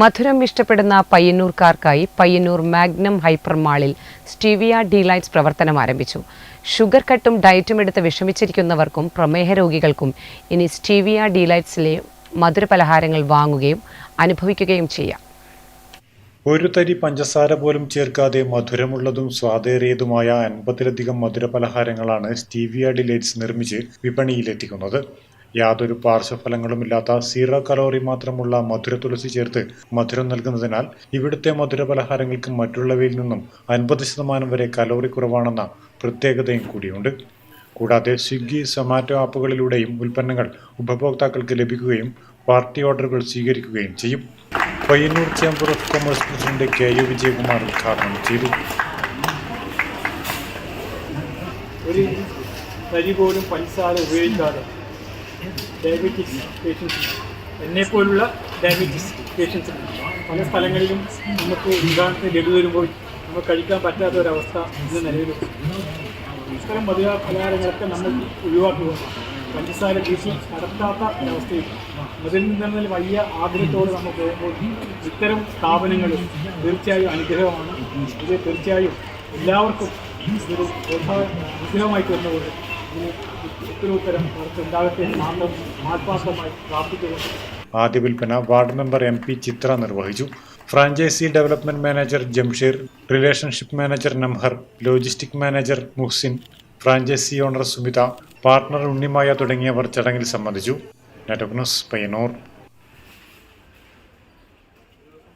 മധുരം ഇഷ്ടപ്പെടുന്ന പയ്യന്നൂർക്കാർക്കായി പയ്യന്നൂർ മാഗ്നം ഹൈപ്പർ മാളിൽ സ്റ്റീവിയ ഡീലൈറ്റ്സ് പ്രവർത്തനം ആരംഭിച്ചു. ഷുഗർ കട്ടും ഡയറ്റും എടുത്ത് വിഷമിച്ചിരിക്കുന്നവർക്കും പ്രമേഹ രോഗികൾക്കും ഇനി സ്റ്റീവിയ ഡീലൈറ്റ്സിലെ മധുരപലഹാരങ്ങൾ വാങ്ങുകയും അനുഭവിക്കുകയും ചെയ്യാം. ഒരു തരി പഞ്ചസാര പോലും ചേർക്കാതെ മധുരമുള്ളതും സ്വാദേറിയതുമായ അൻപതിലധികം മധുരപലഹാരങ്ങളാണ് സ്റ്റീവിയ ഡിലൈറ്റ്സ് നിർമ്മിച്ച് വിപണിയിലെത്തിക്കുന്നത്. യാതൊരു പാർശ്വഫലങ്ങളുമില്ലാത്ത സീറോ കലോറി മാത്രമുള്ള മധുര തുളസി ചേർത്ത് മധുരം നൽകുന്നതിനാൽ ഇവിടുത്തെ മധുര പലഹാരങ്ങൾക്ക് മറ്റുള്ളവയിൽ നിന്നും അൻപത് ശതമാനം വരെ കലോറി കുറവാണെന്ന പ്രത്യേകതയും കൂടിയുണ്ട്. കൂടാതെ സ്വിഗ്ഗി സൊമാറ്റോ ആപ്പുകളിലൂടെയും ഉൽപ്പന്നങ്ങൾ ഉപഭോക്താക്കൾക്ക് ലഭിക്കുകയും പാർട്ടി ഓർഡറുകൾ സ്വീകരിക്കുകയും ചെയ്യും. Payyanur chamber of commerce president K U Vijayakumar ഉദ്ഘാടനം ചെയ്തു. ഒരു തരി പോലും പഞ്ചസാര ഉപയോഗിക്കാതെ ഡയബറ്റീസ് പേഷ്യൻസിന് എന്നെപ്പോലുള്ള ഡയബറ്റീസ് പേഷ്യൻസിന് പല സ്ഥലങ്ങളിലും നമുക്ക് ഉദാഹരണത്തിന് ലഡു വരുമ്പോൾ നമുക്ക് കഴിക്കാൻ പറ്റാത്ത ഒരവസ്ഥ ഇന്ന് നിലവിലുണ്ട് ഇത്തരം മധുര പലഹാരങ്ങളൊക്കെ നമ്മൾ ഒഴിവാക്കുക. പഞ്ചസാര വീട്ടിൽ നടത്താത്ത ഒരവസ്ഥയിൽ. അതിൽ നിന്ന് വലിയ ആഗ്രഹത്തോട് നമ്മൾ പോകുമ്പോൾ ഇത്തരം സ്ഥാപനങ്ങൾ തീർച്ചയായും അനുഗ്രഹമാണ്. ഇത് തീർച്ചയായും എല്ലാവർക്കും ഇതൊരു അനുഗ്രഹമായി തീർന്നുകൊണ്ട് ആദ്യ വിൽപ്പന ward member M P Chithra നിർവഹിച്ചു. Franchise development manager Jamsheer relationship manager Namhar logistic manager Muhsin franchise owner Sumitha partner Unnimaya തുടങ്ങിയവർ ചടങ്ങിൽ സംബന്ധിച്ചു. നെറ്റോഗ്നോസ് പയ്യന്നൂർ.